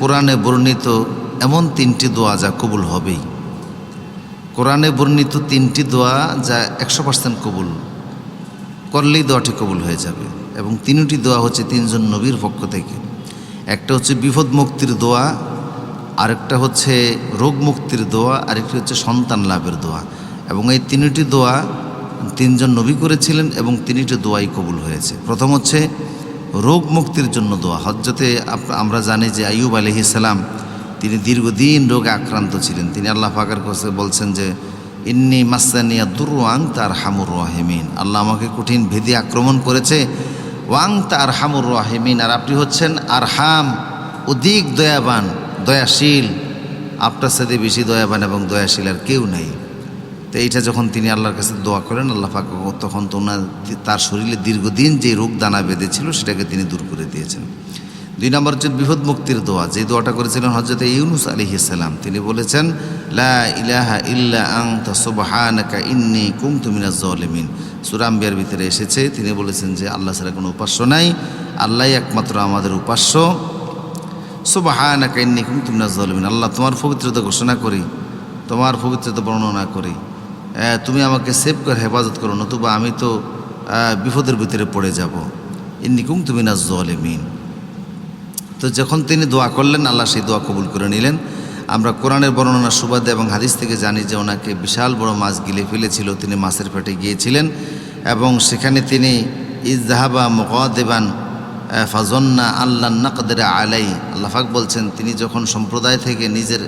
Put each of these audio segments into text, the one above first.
কোরআনে বর্ণিত এমন তিনটি দোয়া যা কবুল হবেই। কোরআনে বর্ণিত তিনটি দোয়া যা একশো পার্সেন্ট কবুল। করলেই দোয়াটি কবুল হয়ে যাবে এবং তিনটি দোয়া হচ্ছে তিনজন নবীর পক্ষ থেকে। একটা হচ্ছে বিপদ মুক্তির দোয়া, আরেকটা হচ্ছে রোগ মুক্তির দোয়া, আরেকটি হচ্ছে সন্তান লাভের দোয়া। এবং এই তিনটি দোয়া তিনজন নবী করেছিলেন এবং তিনটি দোয়াই কবুল হয়েছে। প্রথম হচ্ছে রোগ মুক্তির জন্য দোয়া। হজ্জতে আপ- আমরা জানি যে আইয়ুব আলহিসাল্লাম তিনি দীর্ঘদিন রোগে আক্রান্ত ছিলেন। তিনি আল্লাহ পাকের কাছে বলছেন যে, ইন্নি মাসানিয়া দুর্ওয়াং তার হামুর রাহেমিন। আল্লাহ আমাকে কঠিন ভেদি আক্রমণ করেছে। ওয়াং তার হামুর রাহেমিন। আর আপনি হচ্ছেন আর হাম অধিক দয়াবান, দয়াশীল। আপনার সাথে বেশি দয়াবান এবং দয়াশীল আর কেউ নেই। তো এইটা যখন তিনি আল্লাহর কাছে দোয়া করেন, আল্লাহ পাক তখন তো ওনার তার শরীরে দীর্ঘদিন যে রোগ দানা বেঁধেছিল, সেটাকে তিনি দূর করে দিয়েছেন। দুই নম্বর হচ্ছে বিপদ মুক্তির দোয়া। যে দোয়াটা করেছিলেন হজরত ইউনুস আলী ইসালাম তিনি বলেছেন, লা ইলাহা ইল্লা আং সুবহানাকা ইন্নি কুমতু মিনাজ জালিমিন সুরাম্বিয়ার ভিতরে এসেছে, তিনি বলেছেন যে আল্লাহ ছাড়া কোনো উপাস্য নাই, আল্লাহই একমাত্র আমাদের উপাস্য। সুবহানাকা ইন্নি কুমতু মিনাজ জালিমিন আল্লাহ তোমার পবিত্রতা ঘোষণা করি, তোমার পবিত্রতা বর্ণনা করি। তুমি আমাকে সেভ করে হেফাজত করো, নতুবা আমি তো বিপদের ভিতরে পড়ে যাব। ইন্নি কুমতু মিনাজ জালিমিন তো যখন তিনি দোয়া করলেন, আল্লাহ সেই দোয়া কবুল করে নিলেন। আমরা কোরআনের বর্ণনা, সুবাদে এবং হাদিস থেকে জানি যে ওনাকে বিশাল বড় মাছ গিলে ফেলেছিল, তিনি মাছের পেটে গিয়েছিলেন এবং সেখানে তিনি ইজাহাবা মকাদেবান ফাজন্না আল্লাহ নাকদের আলাই। আল্লাহাক বলছেন, তিনি যখন সম্প্রদায় থেকে নিজের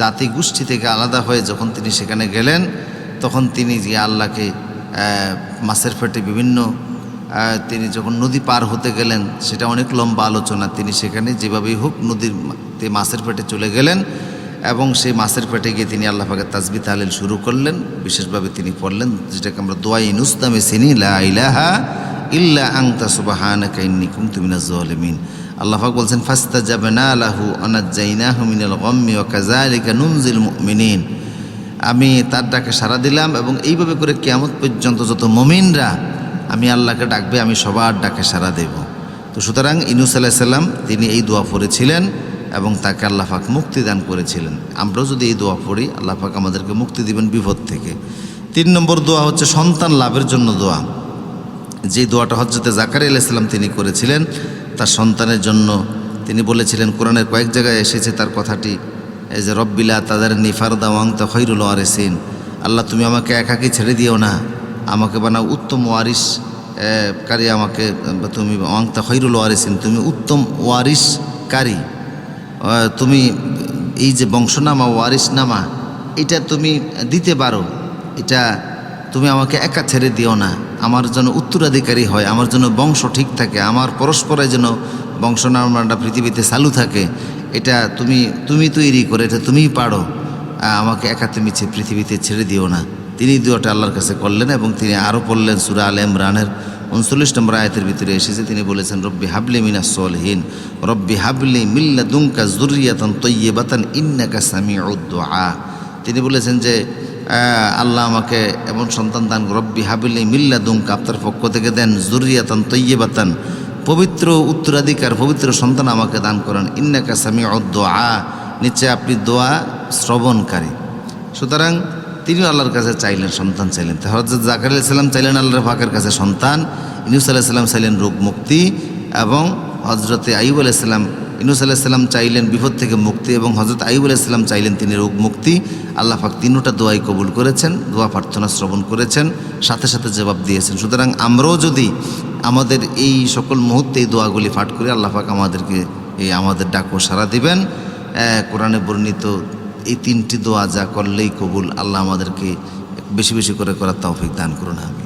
জাতি গোষ্ঠী থেকে আলাদা হয়ে যখন তিনি সেখানে গেলেন তখন তিনি যে আল্লাহকে মাছের পেটে বিভিন্ন তিনি যখন নদী পার হতে গেলেন, সেটা অনেক লম্বা আলোচনা। তিনি সেখানে যেভাবেই হোক নদীর মাছের পেটে চলে গেলেন এবং সেই মাছের পেটে গিয়ে তিনি আল্লাহ পাকের তাজবি তাহলিল শুরু করলেন। বিশেষভাবে তিনি পড়লেন, যেটাকে আমরা দোয়াই নুস্তামে লা ইলাহা ইল্লা আংতা সুবাহানাকা ইন্নী কুনতু মিনাজ জালিমিন। আল্লাহ পাক বলছেন, ফাস্তাজাবনা লাহু আনাজ্জাইনাহু মিনাল গাম্মি ওয়া কাযালিকা নুনজিল মুমিনিন। আমি তার ডাকে সাড়া দিলাম এবং এইভাবে করে কেয়ামত পর্যন্ত যত মমিনরা আমি আল্লাহকে ডাকবে, আমি সবার ডাকে সাড়া দেব। তো সুতরাং ইনুস আলাহ সাল্লাম তিনি এই দোয়া পড়েছিলেন এবং তাকে আল্লাহ পাক মুক্তি দান করেছিলেন। আমরাও যদি এই দোয়া পড়ি, আল্লাহ পাক আমাদেরকে মুক্তি দিবেন বিপদ থেকে। তিন নম্বর দোয়া হচ্ছে সন্তান লাভের জন্য দোয়া। যে দোয়াটা হজরতে জাকারি আলাইসাল্লাম তিনি করেছিলেন, তার সন্তানের জন্য তিনি বলেছিলেন, কোরআনের কয়েক জায়গায় এসেছে তার কথাটি। এই যে রব্বিলা, তাদের নিফারদা ওয়াং তা খৈরুল ওয়ারেসিন। আল্লাহ, তুমি আমাকে একাকি ছেড়ে দিও না। আমাকে বানাও উত্তম ওয়ারিস কারি আমাকে, তুমি ওয়াং তা খৈরুল ওয়ারেসিন, তুমি উত্তম ওয়ারিসকারী তুমি এই যে বংশনামা, ওয়ারিসনামা, এটা তুমি দিতে পারো। এটা তুমি আমাকে একা ছেড়ে দিও না। আমার যেন উত্তরাধিকারী হয়, আমার জন্য বংশ ঠিক থাকে, আমার পরস্পরে যেন বংশ বংশনামাটা পৃথিবীতে চালু থাকে, এটা তুমি তুমি তৈরি করে, এটা তুমিই পারো। আমাকে একা তুমি পৃথিবীতে ছেড়ে দিও না। তিনি দুয়াটা আল্লাহর কাছে করলেন এবং তিনি আরও পড়লেন সুরা আল ইমরানের উনচল্লিশ নম্বর আয়াতের ভিতরে এসেছে, তিনি বলেছেন, রব্বি হাবলি মিনা সলহীন, রব্বি হাবলি মিল্লা দুমকা জুরিয়াতন তৈবাতান ইন্নাকা সামি উদ্দোয়া তিনি বলেছেন যে আল্লাহ আমাকে এমন সন্তান দান রব্বি হাবিলি মিল্লা দুমকা আপনার পক্ষ থেকে দেন, জুরিয়াতান তৈবাতান পবিত্র উত্তরাধিকার, পবিত্র সন্তান আমাকে দান করেন। ইন্নাকা সামি উদ্দোয়া নিচে আপনি দোয়া শ্রবণকারী। সুতরাং তিনিও আল্লাহর কাছে চাইলেন সন্তান চাইলেন। হজরত জাকার আলাইসাল্লাম চাইলেন আল্লাহর ফাঁকের কাছে সন্তান ইনুস আলাইসাল্লাম চাইলেন রোগ মুক্তি এবং হজরতে আইব আলাইসাল্লাম ইনুস আলাইসাল্লাম চাইলেন বিপদ থেকে মুক্তি এবং হজরত আইব আলাইসাল্লাম চাইলেন তিনি রোগ মুক্তি। আল্লাহ পাক তিনোটা দোয়াই কবুল করেছেন, দোয়া প্রার্থনা শ্রবণ করেছেন, সাথে সাথে জবাব দিয়েছেন। সুতরাং আমরাও যদি আমাদের এই সকল মুহূর্তে এই দোয়াগুলি পাঠ করি, আল্লাহ পাক আমাদেরকে এই আমাদের ডাকও সারা দিবেন। কোরআনে বর্ণিত এই তিনটি দোয়া যা করলেই কবুল, আল্লাহ আমাদেরকে বেশি বেশি করে করার তৌফিক দান করুন আমি